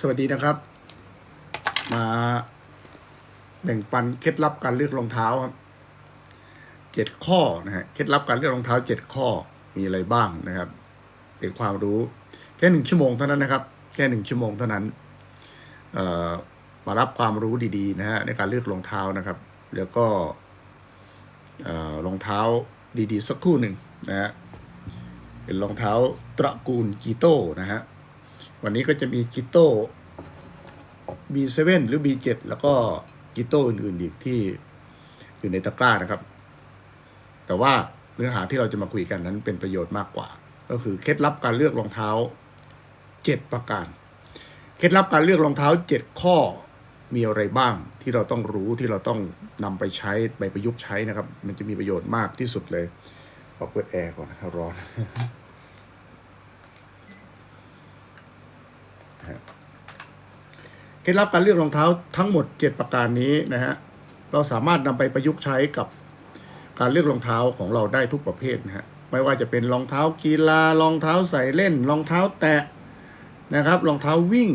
สวัสดีนะครับ มาแบ่งปันเคล็ดลับการเลือกรองเท้าครับเจ็ดข้อนะฮะเคล็ดลับการเลือกรองเท้าเจ็ดข้อมีอะไรบ้างนะครับ เป็นความรู้แค่หนึ่งชั่วโมงเท่านั้นนะครับ แค่หนึ่งชั่วโมงเท่านั้นเอ่อมารับความรู้ดีๆนะฮะในการเลือกรองเท้านะครับ แล้วก็เอ่อรองเท้าดีๆ สักคู่หนึ่งนะฮะเป็นรองเท้าตระกูลกีโต้นะฮะ วันนี้ก็จะมีกิโต้ B7 หรือ B7 แล้วก็กิโต้อื่นๆอีกที่อยู่ในตะกร้านะครับ แต่ว่าเนื้อหาที่เราจะมาคุยกันนั้นเป็นประโยชน์มากกว่า ก็คือเคล็ดลับการเลือกรองเท้า 7 ประการ เคล็ดลับการเลือกรองเท้า 7 ข้อมีอะไรบ้างที่เราต้องรู้ที่เราต้องนำไปใช้ไปประยุกต์ใช้นะครับ มันจะมีประโยชน์มากที่สุดเลยขอเปิดแอร์ก่อนนะครับร้อน เคล็ดลับการเลือกรองเท้าทั้งหมด 7 ประการนี้นะฮะเราสามารถนำไปประยุกต์ใช้กับการเลือกรองเท้าของเราได้ทุกประเภทนะฮะไม่ว่าจะเป็นรองเท้ากีฬารองเท้าใส่เล่น รองเท้าแตะนะครับรองเท้าวิ่ง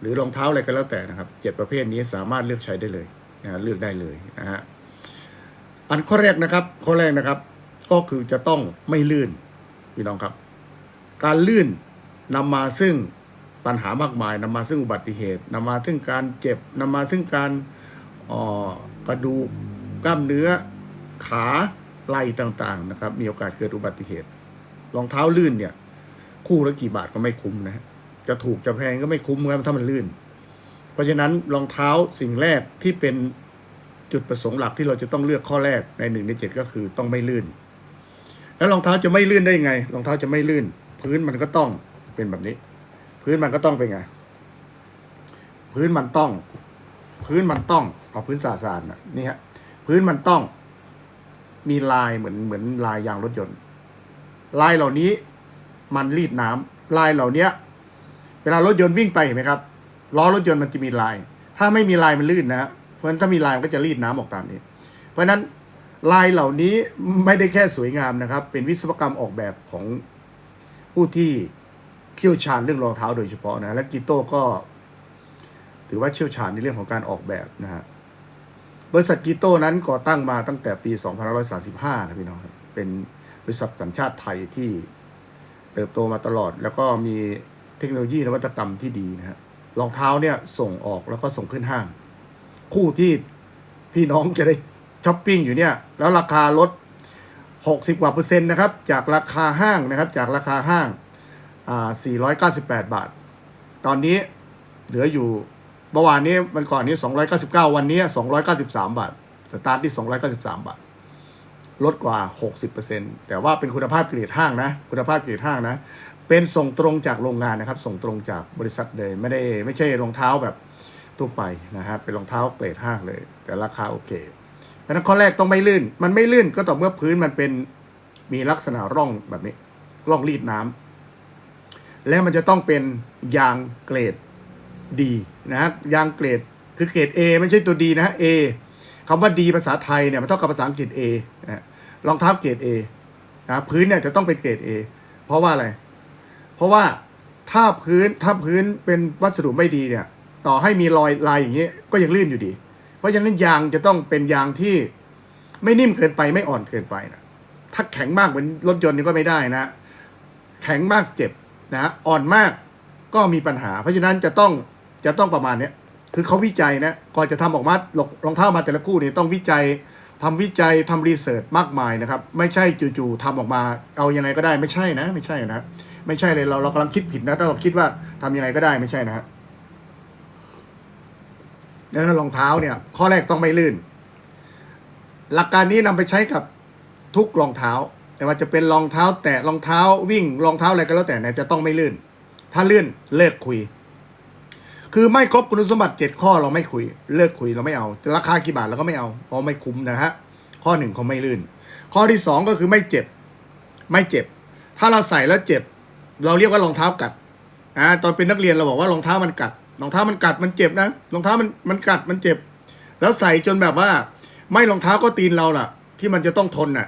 หรือรองเท้าอะไรก็แล้วแต่นะครับเจ็ดประเภทนี้สามารถเลือกใช้ได้เลยนะเลือกได้เลยนะฮะอันข้อแรกนะครับข้อแรกนะครับ ก็คือจะต้องไม่ลื่นพี่น้องครับ การลื่นนำมาซึ่ง ปัญหามากมายนำมาซึ่งอุบัติเหตุนำมาซึ่งการเจ็บนำมาซึ่งการออกระดูกกล้ามเนื้อขาไหล่ต่างๆนะครับ มีโอกาสเกิดอุบัติเหตุรองเท้าลื่นเนี่ย คู่ละกี่บาทก็ไม่คุ้มนะฮะจะถูกจะแพงก็ไม่คุ้มครับถ้ามันลื่น เพราะฉะนั้นรองเท้าสิ่งแรกที่เป็นจุดประสงค์หลักที่เราจะต้องเลือกข้อแรกในหนึ่งในเจ็ดก็คือต้องไม่ลื่น แล้วรองเท้าจะไม่ลื่นได้ยังไงรองเท้าจะไม่ลื่น พื้นมันก็ต้องเป็นแบบนี้ พื้นมันก็ต้องเป็นไง พื้นมันต้อง พื้นมันต้องเอาพื้นสาสารนะนี่ฮะพื้นมันต้อง มีลายเหมือนเหมือนลายยางรถยนต์ ลายเหล่านี้มันรีดน้ำลายเหล่าเนี้ย เวลารถยนต์วิ่งไปเห็นไหมครับล้อรถยนต์มันจะมีลาย ถ้าไม่มีลายมันลื่นนะเพราะฉะนั้นถ้ามีลายมันก็จะรีดน้ำออกตามนี้ เพราะฉะนั้นลายเหล่านี้ไม่ได้แค่สวยงามนะครับ เป็นวิศวกรรมออกแบบของผู้ที่ เชี่ยวชาญเรื่องรองเท้าโดยเฉพาะนะและกิโต้ก็ ถือว่าเชี่ยวชาญในเรื่องของการออกแบบนะฮะบริษัทกิโต้นั้นก่อตั้งมาตั้งแต่ปี 2535 นะพี่น้องเป็นบริษัทสัญชาติไทยที่เติบโตมาตลอด แล้วก็มีเทคโนโลยีนวัตกรรมที่ดีนะฮะรองเท้าเนี่ยส่งออกแล้วก็ส่งขึ้นห้าง คู่ที่พี่น้องจะได้ช้อปปิ้งอยู่เนี่ย แล้วราคาลด 60 กว่าเปอร์เซ็นต์นะครับ จากราคาห้างนะครับ จากราคาห้าง 498 บาท ตอนนี้เหลืออยู่เมื่อวานนี้มันก่อนนี้ 299 วันนี้ 293 บาทสตาร์ทที่ 293 บาท ลดกว่า 60%แต่ว่าเป็นคุณภาพเกรดห้างนะ คุณภาพเกรดห้างนะ เป็นส่งตรงจากโรงงานนะครับ ส่งตรงจากบริษัทเลยไม่ได้ไม่ใช่รองเท้าแบบทั่วไปนะครับเป็นรองเท้าเกรดห้างเลย แต่ราคาโอเคเพราะนั้นข้อแรกต้องไม่ลื่น มันไม่ลื่นก็ต่อเมื่อพื้นมันเป็นมีลักษณะร่องแบบนี้ ร่องรีดน้ำ และมันจะต้องเป็นยางเกรดดีนะฮะยางเกรดคือเกรด A ไม่ใช่ตัวดีนะฮะ A คำว่าดีภาษาไทยเนี่ยมันเท่ากับภาษาอังกฤษ A นะฮะรองเท้าเกรด A นะพื้นเนี่ยจะต้องเป็นเกรด A เพราะว่าอะไร เพราะว่าถ้าพื้นถ้าพื้นเป็นวัสดุไม่ดีเนี่ย ต่อให้มีรอยลายอย่างนี้ก็ยังลื่นอยู่ดี เพราะฉะนั้นยางจะต้องเป็นยางที่ไม่นิ่มเกินไปไม่อ่อนเกินไปนะถ้าแข็งมากเหมือนรถยนต์นี่ก็ไม่ได้นะ แข็งมากเจ็บ นะฮะอ่อนมากก็มีปัญหา เพราะฉะนั้นจะต้องจะต้องประมาณเนี้ยคือเขาวิจัยนะก่อนจะทำออกมารองเท้ามาแต่ละคู่เนี่ยต้องวิจัยทำวิจัยทำรีเสิร์ชมากมายนะครับ ไม่ใช่จู่ๆทำออกมาเอายังไงก็ได้ไม่ใช่นะ ไม่ใช่นะไม่ใช่เลยเราเรากำลังคิดผิดนะถ้าเราคิดว่าทำยังไงก็ได้ไม่ใช่นะฮะแล้วรองเท้าเนี่ย ข้อแรกต้องไม่ลื่น หลักการนี้นำไปใช้กับทุกรองเท้า แต่ว่าจะเป็นรองเท้าแตะรองเท้าวิ่งรองเท้าอะไรก็แล้วแต่เนี่ยจะต้องไม่ลื่น ถ้าลื่นเลิกคุย คือไม่ครบคุณสมบัติเจ็ดข้อเราไม่คุย เลิกคุยเราไม่เอาราคากี่บาทเราก็ไม่เอาเพราะไม่คุ้มนะฮะข้อหนึ่งเขาไม่ลื่น ข้อที่สองก็คือไม่เจ็บ ไม่เจ็บ ถ้าเราใส่แล้วเจ็บ เราเรียกว่ารองเท้ากัดอ่าตอนเป็นนักเรียนเราบอกว่ารองเท้ามันกัดรองเท้ามันกัดมันเจ็บนะรองเท้ามันมันกัดมันเจ็บ แล้วใส่จนแบบว่า ไม่รองเท้าก็ตีนเราล่ะ ที่มันจะต้องทนน่ะ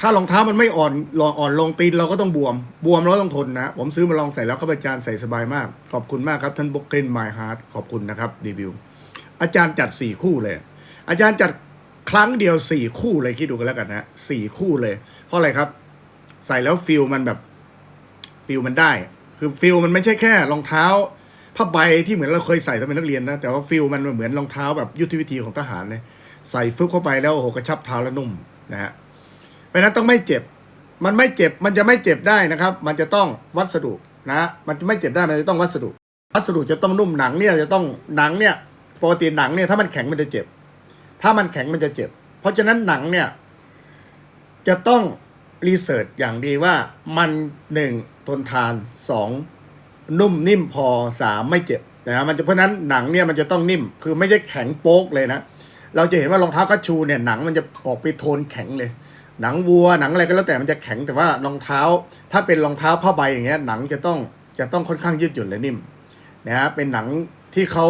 ถ้ารองเท้ามันไม่อ่อนลองอ่อนลงตีนเราก็ต้องบวม บวมเราต้องทนนะ ผมซื้อมาลองใส่แล้วก็อาจารย์ใส่สบายมาก ขอบคุณมากครับ ท่านบุกเกนไมฮาร์ดขอบคุณนะครับรีวิว อาจารย์จัดสี่คู่เลย อาจารย์จัดครั้งเดียวสี่คู่เลยคิดดูกันแล้วกันนะสี่คู่เลย เพราะอะไรครับ ใส่แล้วฟิลมันแบบฟิลมันได้ คือฟิลมันไม่ใช่แค่รองเท้าผ้าใบที่เหมือนเราเคยใส่ตอนเป็นนักเรียนนะ แต่ว่าฟิลมันเหมือนรองเท้าแบบยุทธวิธีของทหารเลยใส่ฟึบเข้าไปแล้วโอ้โหกระชับเท้าแล้วนุ่มนะฮะ ราะนั้นต้องไม่เจ็บ มันไม่เจ็บ มันจะไม่เจ็บได้นะครับ มันจะต้องวัสดุนะ มันจะไม่เจ็บได้ มันจะต้องวัสดุ วัสดุจะต้องนุ่มหนังเนี่ยจะต้องหนังเนี่ยปกติหนังเนี่ยถ้ามันแข็งมันจะเจ็บ ถ้ามันแข็งมันจะเจ็บ เพราะฉะนั้นหนังเนี่ยจะต้องรีเสิร์ชอย่างดีว่ามันหนึ่งทนทานสองนุ่มนิ่มพอสามไม่เจ็บนะมันจะเพราะนั้นหนังเนี่ยมันจะต้องนิ่มคือไม่ใช่แข็งโป๊กเลยนะ เราจะเห็นว่ารองเท้ากัชชูเนี่ยหนังมันจะออกไปโทนแข็งเลย หนังวัวหนังอะไรก็แล้วแต่มันจะแข็งแต่ว่ารองเท้า ถ้าเป็นรองเท้าผ้าใบอย่างเงี้ยหนังจะต้องจะต้องค่อนข้างยืดหยุ่นและนิ่มนะฮะเป็นหนังที่เขา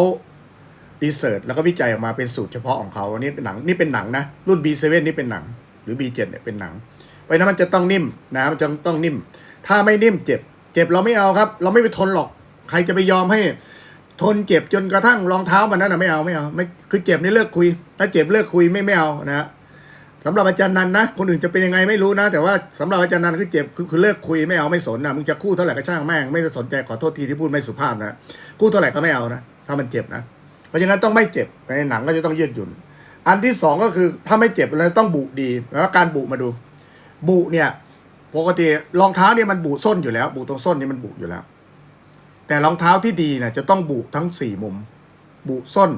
รีเสิร์ชแล้วก็วิจัยออกมาเป็นสูตรเฉพาะของเขาอันนี้หนังนี่เป็นหนังนะรุ่น B7 นี่เป็นหนังหรือ B7 เนี่ยเป็นหนังเพราะนั้นมันจะต้องนิ่มนะมันจะต้องนิ่ม ถ้าไม่นิ่มเจ็บ เจ็บเราไม่เอาครับ เราไม่ไปทนหรอก ใครจะไปยอมให้ทนเจ็บจนกระทั่งรองเท้ามันนั้นนะไม่เอาไม่เอาไม่คือเจ็บนี่เลิกคุย ถ้าเจ็บเลิกคุยไม่ไม่เอานะฮะ สำหรับอาจารย์นันนะ คนอื่นจะเป็นยังไงไม่รู้นะ แต่ว่าสำหรับอาจารย์นันคือเจ็บคือคือเลิกคุยไม่เอาไม่สนนะมึงจะคู่เท่าไหร่ก็ช่างแม่งไม่สนใจขอโทษทีที่พูดไม่สุภาพนะคู่เท่าไหร่ก็ไม่เอานะถ้ามันเจ็บนะ เพราะฉะนั้นต้องไม่เจ็บในหนังก็จะต้องยืดหยุ่น อันที่สองก็คือถ้าไม่เจ็บแล้วต้องบุดีแล้วการบุมาดู บุเนี่ยปกติรองเท้าเนี่ยมันบุส้นอยู่แล้ว บุตรงส้นนี่มันบุอยู่แล้ว แต่รองเท้าที่ดีนะจะต้องบุทั้งสี่มุม บุส้น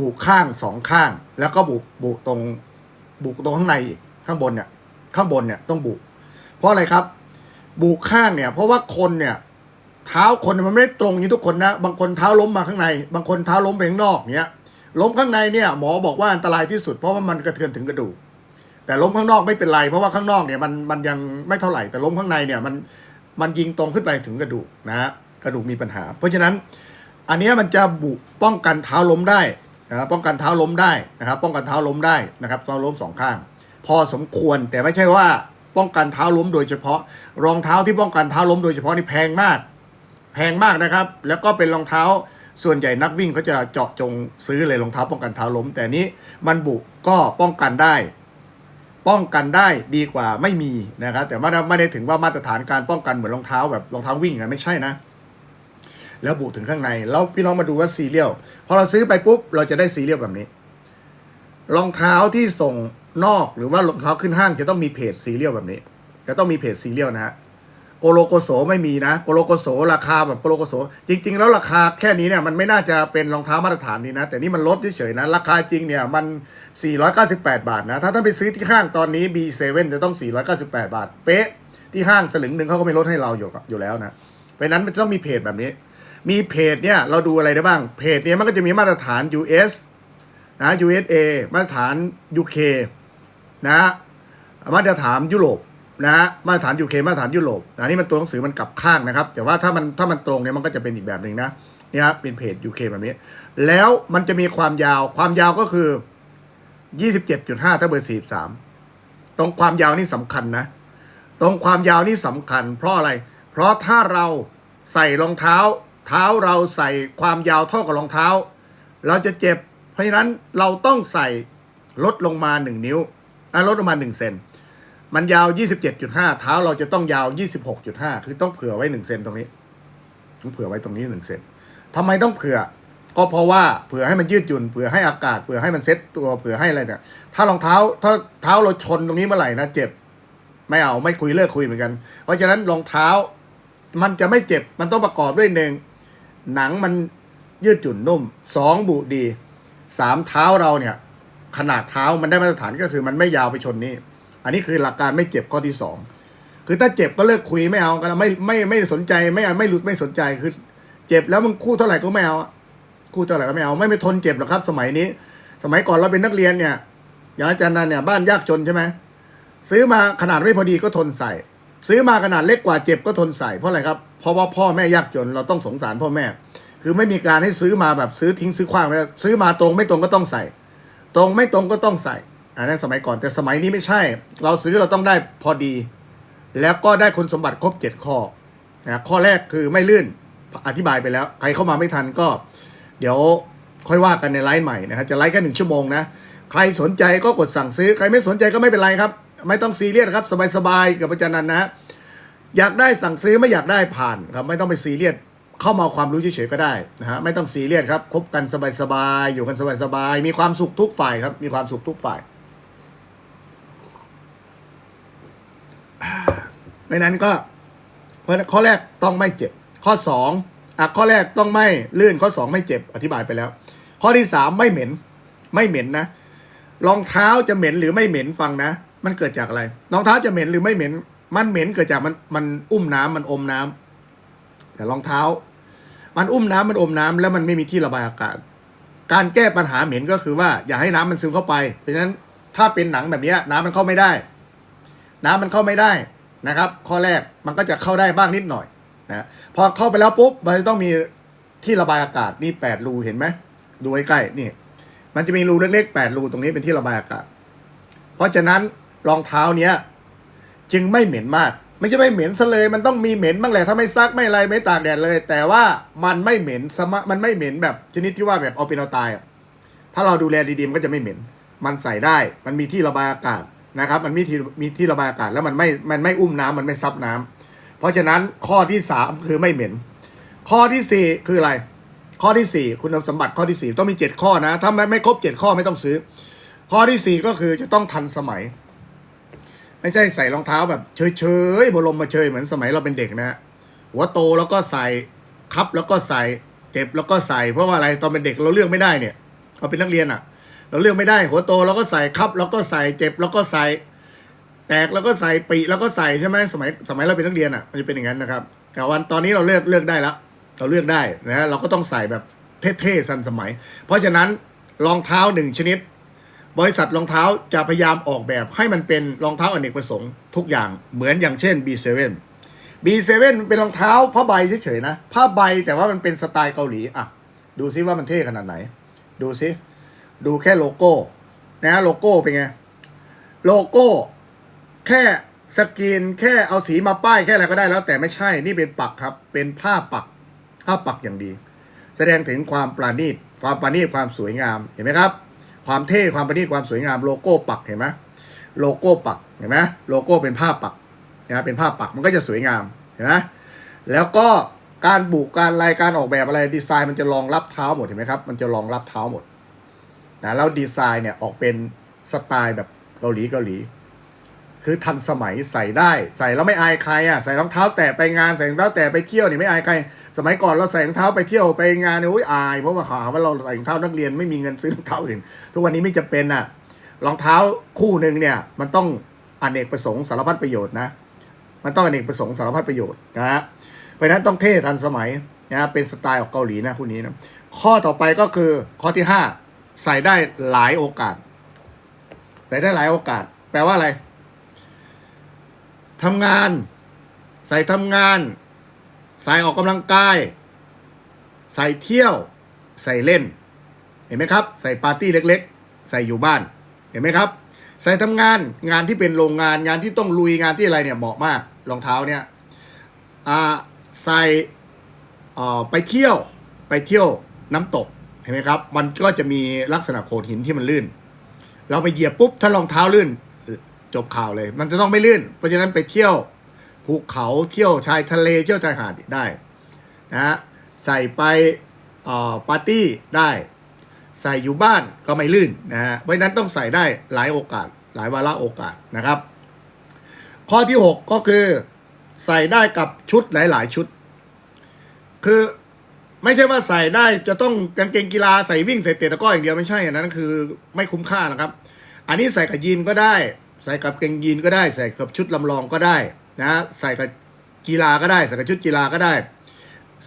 บุข้างสองข้าง แล้วก็บุบุตรง บุกตรงข้างในอีกข้างบนเนี่ย ข้างบนเนี่ยต้องบุก เพราะอะไรครับ บุกข้างเนี่ย เพราะว่าคนเนี่ยเท้าคนมันไม่ได้ตรงอย่างนี้ทุกคนนะ บางคนเท้าล้มมาข้างใน บางคนเท้าล้มไปข้างนอกเนี้ย ล้มข้างในเนี่ย หมอบอกว่าอันตรายที่สุดเพราะว่ามันกระเทือนถึงกระดูก แต่ล้มข้างนอกไม่เป็นไร เพราะว่าข้างนอกเนี่ยมันมันยังไม่เท่าไหร่ แต่ล้มข้างในเนี่ยมันมันยิงตรงขึ้นไปถึงกระดูกนะฮะกระดูกมีปัญหา เพราะฉะนั้นอันนี้มันจะบุป้องกันเท้าล้มได้ นะครับป้องกันเท้าล้มได้นะครับ ป้องกันเท้าล้มได้นะครับเท้าล้มสองข้าง พอสมควรแต่ไม่ใช่ว่าป้องกันเท้าล้มโดยเฉพาะ รองเท้าที่ป้องกันเท้าล้มโดยเฉพาะนี่แพงมาก แพงมากนะครับ แล้วก็เป็นรองเท้าส่วนใหญ่นักวิ่งเขาจะเจาะจงซื้อเลยรองเท้าป้องกันเท้าล้ม แต่นี้มันบุก็ป้องกันได้ ป้องกันได้ดีกว่าไม่มีนะครับ แต่ไม่ได้ไม่ได้ถึงว่ามาตรฐานการป้องกันเหมือนรองเท้าแบบรองเท้าวิ่งนะไม่ใช่นะ แล้วบุถึงข้างใน แล้วพี่น้องมาดูว่าซีเรียลพอเราซื้อไปปุ๊บเราจะได้ซีเรียลแบบนี้ รองเท้าที่ส่งนอกหรือว่ารองเท้าขึ้นห้างจะต้องมีเพจซีเรียลแบบนี้ จะต้องมีเพจซีเรียลนะฮะโกโลโกโสไม่มีนะโกโลโกโสราคาแบบโกโลโกโสจริง ๆ แล้วราคาแค่นี้เนี่ยมันไม่น่าจะเป็นรองเท้ามาตรฐานนี้นะ แต่นี่มันลดเฉยๆนะ ราคาจริงเนี่ยมัน 498 บาทนะ ถ้าท่านไปซื้อที่ห้างตอนนี้ B7 จะต้อง 498 บาท เป๊ะที่ห้างสลึงหนึ่งเขาก็ไม่ลดให้เราอยู่อยู่แล้วนะเพราะนั้นมันต้องมีเพจแบบนี้ มีเพจเนี่ยเราดูอะไรได้บ้าง เพจเนี่ยมันก็จะมีมาตรฐาน US นะ USA มาตรฐาน UK นะมาตรฐานยุโรปนะมาตรฐาน UK มาตรฐานยุโรปอันนี้มันตัวหนังสือมันกลับข้างนะครับ แต่ว่าถ้ามันถ้ามันตรงเนี่ยมันก็จะเป็นอีกแบบหนึ่งนะเนี่ยครับเป็นเพจ UK แบบนี้ แล้วมันจะมีความยาวความยาวก็คือ 27.5ถ้าเบอร์43 ตรงความยาวนี่สำคัญนะ ตรงความยาวนี่สำคัญ เพราะอะไร เพราะถ้าเราใส่รองเท้า เท้าเราใส่ความยาวเท่ากับรองเท้า เราจะเจ็บ เพราะฉะนั้นเราต้องใส่ลดลงมา1นิ้วอะลดลงมา1เซนมันยาว 27.5 เท้าเราจะต้องยาว 26.5 คือต้องเผื่อไว้1เซนตรงนี้ต้องเผื่อไว้ตรงนี้1เซนทำไมต้องเผื่อ ก็เพราะว่าเผื่อให้มันยืดหยุ่นเผื่อให้อากาศเผื่อให้มันเซ็ตตัวเผื่อให้อะไรเนี่ยถ้ารองเท้าถ้าเท้าเราชนตรงนี้เมื่อไหร่นะเจ็บ ไม่เอาไม่คุยเลิกคุยเหมือนกัน เพราะฉะนั้นรองเท้ามันจะไม่เจ็บมันต้องประกอบด้วยหนึ่ง หนังมันยืดหยุ่นนุ่มสองบุดีสามเท้าเราเนี่ย ขนาดเท้ามันได้มาตรฐานก็คือมันไม่ยาวไปชนนี่อันนี้คือหลักการไม่เจ็บข้อที่สองคือถ้าเจ็บก็เลิกคุยไม่เอากันไม่ไม่ไม่สนใจไม่ไม่รู้ไม่สนใจคือ เจ็บแล้วมึงคู่เท่าไหร่ก็ไม่เอาคู่เท่าไหร่ก็ไม่เอาไม่ไม่ทนเจ็บหรอกครับ สมัยนี้ สมัยก่อนเราเป็นนักเรียนเนี่ยอย่างอาจารย์นันเนี่ยบ้านยากจนใช่ไหมซื้อมาขนาดไม่พอดีก็ทนใส่ ซื้อมาขนาดเล็กกว่าเจ็บก็ทนใส่เพราะอะไรครับ เพราะว่าพ่อแม่ยากจนเราต้องสงสารพ่อแม่ คือไม่มีการให้ซื้อมาแบบซื้อทิ้งซื้อขว้างไปซื้อมาตรงไม่ตรงก็ต้องใส่ ตรงไม่ตรงก็ต้องใส่อันนั้นสมัยก่อนแต่สมัยนี้ไม่ใช่ เราซื้อเราต้องได้พอดี แล้วก็ได้คุณสมบัติครบเจ็ดข้อนะข้อแรกคือไม่ลื่นอธิบายไปแล้ว ใครเข้ามาไม่ทันก็ เดี๋ยวค่อยว่ากันในไลฟ์ใหม่นะครับจะไลฟ์แค่หนึ่งชั่วโมงนะใครสนใจก็กดสั่งซื้อ ใครไม่สนใจก็ไม่เป็นไรครับ ไม่ต้องซีเรียสครับ สบายๆกับอาจารย์นันนะ อยากได้สั่งซื้อไม่อยากได้ผ่านครับ ไม่ต้องไปซีเรียสเข้ามาความรู้เฉยๆก็ได้นะฮะไม่ต้องซีเรียสครับคบกันสบายๆอยู่กันสบายๆมีความสุขทุกฝ่ายครับมีความสุขทุกฝ่ายในนั้นก็ข้อแรกต้องไม่เจ็บ ข้อสองอะข้อแรกต้องไม่ลื่นข้อสองไม่เจ็บอธิบายไปแล้ว ข้อที่สามไม่เหม็น ไม่เหม็นนะรองเท้าจะเหม็นหรือไม่เหม็นฟังนะ มันเกิดจากอะไรรองเท้าจะเหม็นหรือไม่เหม็น มันเหม็นเกิดจากมันมันอุ้มน้ำมันอมน้ำแต่รองเท้า มันอุ้มน้ำมันอมน้ำแล้วมันไม่มีที่ระบายอากาศ การแก้ปัญหาเหม็นก็คือว่า อย่าให้น้ำมันซึมเข้าไป เพราะฉะนั้นถ้าเป็นหนังแบบนี้น้ำมันเข้าไม่ได้ น้ำมันเข้าไม่ได้นะครับ ข้อแรกมันก็จะเข้าได้บ้างนิดหน่อยนะพอเข้าไปแล้วปุ๊บมันจะต้องมีที่ระบายอากาศนี่แปดรูเห็นไหมดูใกล้ๆนี่ มันจะมีรูเล็กๆแปดรูตรงนี้เป็นที่ระบายอากาศ เพราะฉะนั้น รองเท้าเนี้ย จึงไม่เหม็นมาก ไม่ใช่ไม่เหม็นซะเลย มันต้องมีเหม็นบ้างแหละถ้าไม่ซักไม่อะไรไม่ตากแดดเลย แต่ว่ามันไม่เหม็นสมะมันไม่เหม็นแบบชนิดที่ว่าแบบเอาเป็นเอาตายอะถ้าเราดูแลดีๆมันก็จะไม่เหม็น มันใส่ได้ มันมีที่ระบายอากาศนะครับ มันมีที่มีที่ระบายอากาศแล้วมันไม่ มันไม่อุ้มน้ำมันไม่ซับน้ำเพราะฉะนั้นข้อที่สามคือไม่เหม็น ข้อที่สี่คืออะไร ข้อที่สี่คุณสมบัติข้อที่สี่ต้องมีเจ็ดข้อนะ ถ้าไม่ไม่ครบเจ็ดข้อไม่ต้องซื้อ ข้อที่สี่ก็คือจะต้องทันสมัย ไม่ใช่ใส่รองเท้าแบบเฉยๆบรมมาเชยเหมือนสมัยเราเป็นเด็กนะฮะหัวโตแล้วก็ใส่คับแล้วก็ใส่เจ็บแล้วก็ใส่เพราะว่าอะไรตอนเป็นเด็กเราเลือกไม่ได้เนี่ยเราเป็นนักเรียนอะ เราเลือกไม่ได้ หัวโตเราก็ใส่คับแล้วก็ใส่เจ็บแล้วก็ใส่แตกแล้วก็ใส่ปีแล้วก็ใส่ใช่ไหมสมัยสมัยเราเป็นนักเรียนอะมันจะเป็นอย่างนั้นนะครับ แต่วันตอนนี้เราเลือกเลือกได้แล้วเราเลือกได้นะฮะเราก็ต้องใส่แบบเท่ๆสันสมัย เพราะฉะนั้นรองเท้าหนึ่งชนิด บริษัทรองเท้าจะพยายามออกแบบให้มันเป็นรองเท้าอเนกประสงค์ทุกอย่างเหมือนอย่างเช่น B7 B7 เป็นรองเท้าผ้าใบเฉยๆนะผ้าใบแต่ว่ามันเป็นสไตล์เกาหลีอะดูซิว่ามันเท่ขนาดไหน ดูซิ ดูแค่โลโก้นะโลโก้เป็นไง โลโก้ แค่สกรีนแค่เอาสีมาป้ายแค่อะไรก็ได้แล้วแต่ไม่ใช่นี่เป็นปักครับ เป็นผ้าปักผ้าปักอย่างดี แสดงถึงความปราณีตความปราณีตความสวยงามเห็นไหมครับ ความเท่ความประณีตความสวยงามโลโก้ปักเห็นไหมโลโก้ปักเห็นไหมโลโก้เป็นภาพปักนะเป็นภาพปักมันก็จะสวยงามเห็นไหมแล้วก็การบุกการรายการออกแบบอะไรดีไซน์มันจะรองรับเท้าหมดเห็นไหมครับมันจะรองรับเท้าหมดนะแล้วดีไซน์เนี่ยออกเป็นสไตล์แบบเกาหลีเกาหลี คือทันสมัยใส่ได้ ใส่แล้วไม่อายใครอะใส่รองเท้าแตะไปงานใส่รองเท้าแตะไปเที่ยวนี่ไม่อายใคร สมัยก่อนเราใส่รองเท้าไปเที่ยวไปงานเนี่ยโอ้ยอายเพราะว่าหาว่าเราใส่รองเท้านักเรียนไม่มีเงินซื้อรองเท้าอื่นทุกวันนี้ไม่จะเป็นอะรองเท้าคู่หนึ่งเนี่ยมันต้องอเนกประสงค์สารพัดประโยชน์นะมันต้องอเนกประสงค์สารพัดประโยชน์นะฮะเพราะฉะนั้นต้องเท่ทันสมัยนะเป็นสไตล์ของเกาหลีนะคู่นี้นะข้อต่อไปก็คือข้อที่ห้าใส่ได้หลายโอกาส ใส่ได้หลายโอกาส แปลว่าอะไร ทำงาน ใส่ทำงาน ใส่ออกกำลังกาย ใส่เที่ยว ใส่เล่น เห็นไหมครับ ใส่ปาร์ตี้เล็กๆ ใส่อยู่บ้าน เห็นไหมครับ ใส่ทำงาน งานที่เป็นโรงงาน งานที่ต้องลุยงานที่อะไรเนี่ยเหมาะมาก รองเท้าเนี่ยอ่าใส่ไปเที่ยว ไปเที่ยวน้ำตก เห็นไหมครับ มันก็จะมีลักษณะโขดหินที่มันลื่น เราไปเหยียบปุ๊บ ถ้ารองเท้าลื่น จบข่าวเลย มันจะต้องไม่ลื่น เพราะฉะนั้นไปเที่ยวภูเขาเที่ยวชายทะเลเที่ยวชายหาดได้นะฮะใส่ไปปาร์ตี้ได้ ใส่อยู่บ้านก็ไม่ลื่นนะฮะเพราะฉะนั้นต้องใส่ได้หลายโอกาส หลายวาระโอกาสนะครับ ข้อที่ 6 ก็คือใส่ได้กับชุดหลาย ๆ ชุด คือไม่ใช่ว่าใส่ได้จะต้องกางเกงกีฬาใส่วิ่งใส่เตะตะก้ออย่างเดียวไม่ใช่อันนั้นคือไม่คุ้มค่านะครับ อันนี้ใส่กับยีนก็ได้ ใส่กับเกงยีนก็ได้ ใส่กับชุดลำลองก็ได้นะใส่กับกีฬาก็ได้ ใส่กับชุดกีฬาก็ได้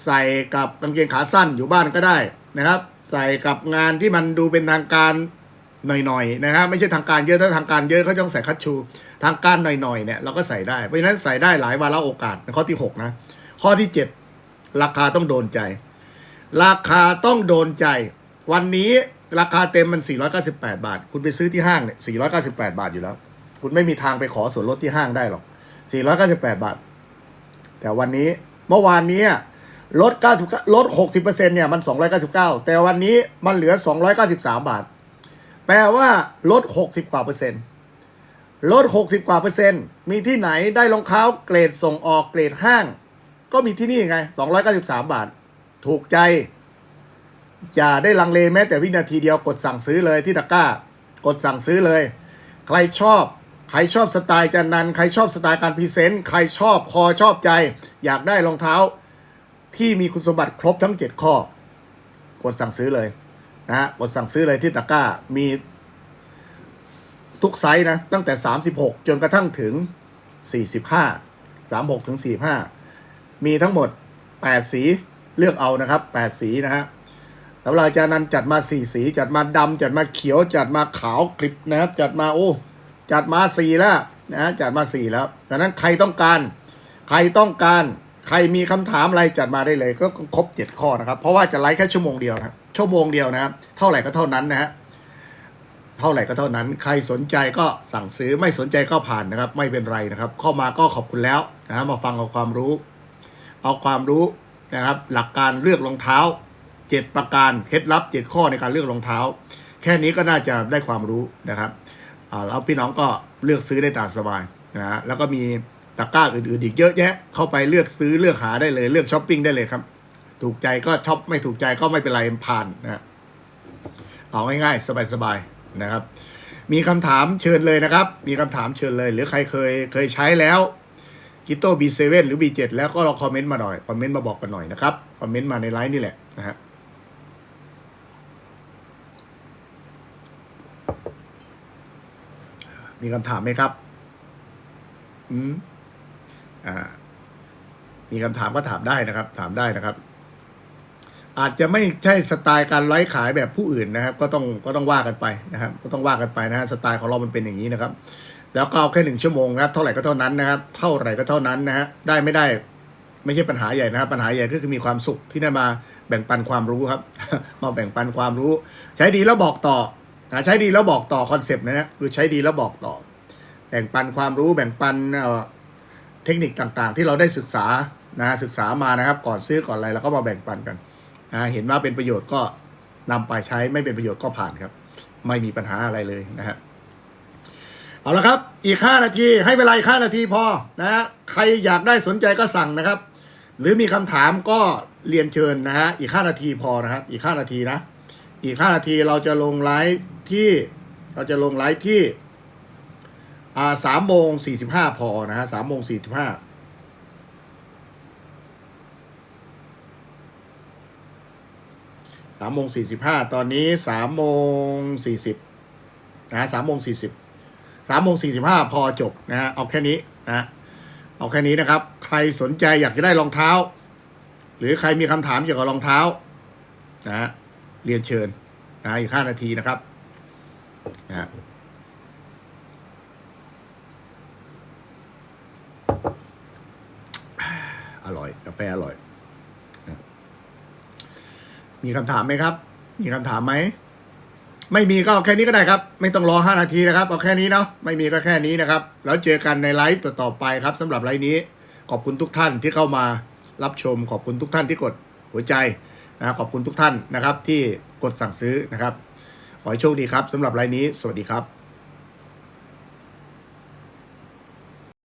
ใส่กับกางเกงขาสั้นอยู่บ้านก็ได้นะครับ ใส่กับงานที่มันดูเป็นทางการหน่อยๆนะครับไม่ใช่ทางการเยอะถ้าทางการเยอะเขาต้องใส่คัตชู ทางการหน่อยๆเนี่ยเราก็ใส่ได้เพราะฉะนั้นใส่ได้หลายวาระโอกาสข้อที่หกนะข้อที่เจ็ดราคาต้องโดนใจ ราคาต้องโดนใจ วันนี้ราคาเต็มมัน 498 บาท คุณไปซื้อที่ห้างเนี่ย498 บาทอยู่แล้ว คุณไม่มีทางไปขอส่วนลดที่ห้างได้หรอก 498 บาท แต่วันนี้เมื่อวานนี้ลด 90 ลด 60%เนี่ยมัน 299 แต่วันนี้มันเหลือ 293 บาท แปลว่าลด 60 กว่าเปอร์เซ็นต์ ลด 60 กว่าเปอร์เซ็นต์ มีที่ไหนได้รองเท้าเกรดส่งออกเกรดห้าง ก็มีที่นี่ไง 293 บาท ถูกใจ อย่าได้ลังเลแม้แต่วินาทีเดียวกดสั่งซื้อเลยที่ตะกร้า กดสั่งซื้อเลย ใครชอบ รชอบสไตล์จันนันใครชอบสไตล์การพรีเซนต์ใครชอบคอชอบใจ อยากได้รองเท้า ที่มีคุณสมบัติครบทั้ง 7 ข้อ กดสั่งซื้อเลยนะฮะกดสั่งซื้อเลยที่ตะกร้ามีทุกไซส์นะ ตั้งแต่ 36 จนกระทั่งถึง 45 36ถึง45 มีทั้งหมด 8 สีเลือกเอานะครับ 8 สีนะฮะสำหรับอาจารย์นันจัดมาสี่สี จัดมาดำจัดมาเขียวจัดมาขาวกริบนะครับ จัดมาโอ้ จัดมาสี่แล้วนะจัดมาสี่แล้วดังนั้นใครต้องการ ใครต้องการใครมีคำถามอะไรจัดมาได้เลย ก็ครบเจ็ดข้อนะครับ เพราะว่าจะไลฟ์แค่ชั่วโมงเดียวนะชั่วโมงเดียวนะครับเท่าไหร่ก็เท่านั้นนะฮะเท่าไหร่ก็เท่านั้น ใครสนใจก็สั่งซื้อไม่สนใจก็ผ่านนะครับ ไม่เป็นไรนะครับ เข้ามาก็ขอบคุณแล้วนะมาฟังเอาความรู้ เอาความรู้นะครับ หลักการเลือกรองเท้าเจ็ดประการเคล็ดลับเจ็ดข้อในการเลือกรองเท้า แค่นี้ก็น่าจะได้ความรู้นะครับ แล้วพี่น้องก็เลือกซื้อได้ตามสบายนะฮะแล้วก็มีตะกร้าอื่นๆอีกเยอะแยะ เข้าไปเลือกซื้อเลือกหาได้เลย เลือกช้อปปิ้งได้เลยครับ ถูกใจก็ช็อปไม่ถูกใจก็ไม่เป็นไรผ่านนะฮะเอาง่ายๆสบายๆนะครับ มีคำถามเชิญเลยนะครับ มีคำถามเชิญเลย หรือใครเคยเคยใช้แล้วกิโต้ B7 หรือ B7 แล้วก็ลองคอมเมนต์มาหน่อยคอมเมนต์มาบอกกันหน่อยนะครับคอมเมนต์มาในไลน์นี่แหละนะฮะ มีคำถามไหมครับ อืมอ่า มีคำถามก็ถามได้นะครับ ถามได้นะครับ อาจจะไม่ใช่สไตล์การไลฟ์ขายแบบผู้อื่นนะครับ ก็ต้องก็ต้องว่ากันไปนะครับ ก็ต้องว่ากันไปนะฮะสไตล์ของเรามันเป็นอย่างนี้นะครับ แล้วก็เอาแค่หนึ่งชั่วโมงครับ เท่าไหร่ก็เท่านั้นนะครับ เท่าไหร่ก็เท่านั้นนะฮะได้ไม่ได้ไม่ใช่ปัญหาใหญ่นะครับ ปัญหาใหญ่ก็คือมีความสุขที่ได้มาแบ่งปันความรู้ครับ มาแบ่งปันความรู้ ใช้ดีแล้วบอกต่อ นะใช้ดีแล้วบอกต่อคอนเซปต์นะฮะคือใช้ดีแล้วบอกต่อ แบ่งปันความรู้แบ่งปันเเทคนิคต่างๆ ที่เราได้ศึกษานะศึกษามานะครับ ก่อนซื้อก่อนอะไรเราก็มาแบ่งปันกันนะเห็นว่าเป็นประโยชน์ก็นำไปใช้ไม่เป็นประโยชน์ก็ผ่านครับ ไม่มีปัญหาอะไรเลยนะฮะเอาละครับ อีก 5 นาที ให้เวลาอีก5นาทีพอนะฮะใครอยากได้สนใจก็สั่งนะครับ หรือมีคำถามก็เรียนเชิญนะฮะอีก 5 นาทีพอนะครับ อีก 5 นาทีนะ อีก 5 นาทีเราจะลงไลฟ์ ที่เราจะลงไลฟ์ที่อาสามโมงสี่สิบห้าพอนะฮะสามโมงสี่สิบห้าสามโมงสี่สิบห้าตอนนี้สามโมงสี่สิบนะฮะสามโมงสี่สิบสามโมงสี่สิบห้าพอจบนะฮะเอาแค่นี้นะเอาแค่นี้นะครับ ใครสนใจอยากจะได้รองเท้า หรือใครมีคำถามเกี่ยวกับรองเท้านะฮะเรียนเชิญนะอีกห้านาทีนะครับ นะอร่อยกาแฟอร่อย มีคำถามไหมครับ มีคำถามไหม ไม่มีก็เอาแค่นี้ก็ได้ครับ ไม่ต้องรอห้านาทีนะครับ เอาแค่นี้เนาะ ไม่มีก็แค่นี้นะครับ แล้วเจอกันในไลฟ์ต่อๆไปครับสำหรับไลฟ์นี้ ขอบคุณทุกท่านที่เข้ามารับชม ขอบคุณทุกท่านที่กดหัวใจนะขอบคุณทุกท่านนะครับ ที่กดสั่งซื้อนะครับ ขอให้โชคดีครับสำหรับไลฟ์นี้ สวัสดีครับ